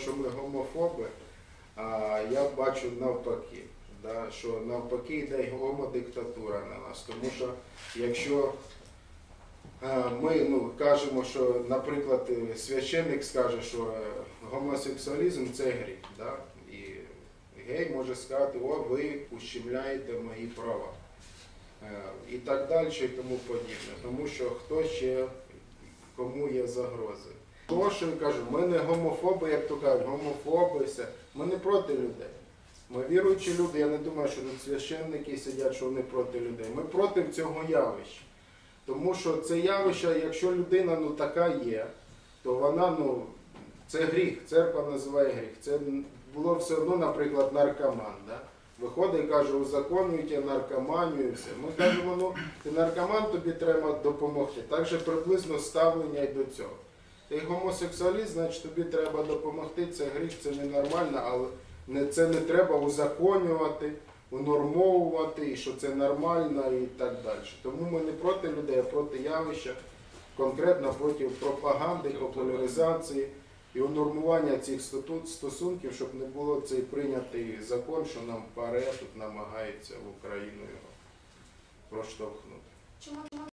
що ми гомофоби, а я бачу навпаки. Да, що навпаки йде гомодиктатура на нас. Тому що якщо е, ми ну, кажемо, що, наприклад, е, священник скаже, що е, гомосексуалізм це гріх. Да? І гей може сказати, о, ви ущемляєте мої права. І так далі, і тому подібне. Тому що хто ще кому є загрози. То, що я кажу, ми не гомофоби, як то кажуть, гомофоби, все. ми не проти людей. Ми віруючі люди, я не думаю, що тут священники сидять, що вони проти людей. Ми проти цього явища. Тому що це явище, якщо людина ну, така є, то вона, ну, це гріх, церква називає гріх. Це було все одно, наприклад, наркоман. Да? Виходить і каже, узаконюйте наркоманію і все. Ми кажемо, ну ти наркоман, тобі треба допомогти. Так же приблизно ставлення і до цього. Ти гомосексуаліст, значить тобі треба допомогти. Це гріх, це ненормально, але не, це не треба узаконювати, унормовувати, і що це нормально і так далі. Тому ми не проти людей, а проти явища, конкретно проти пропаганди, популяризації і унормування цих стосунків, щоб не було цей прийнятий закон, що нам ПАРЕ тут намагається в Україну його проштовхнути.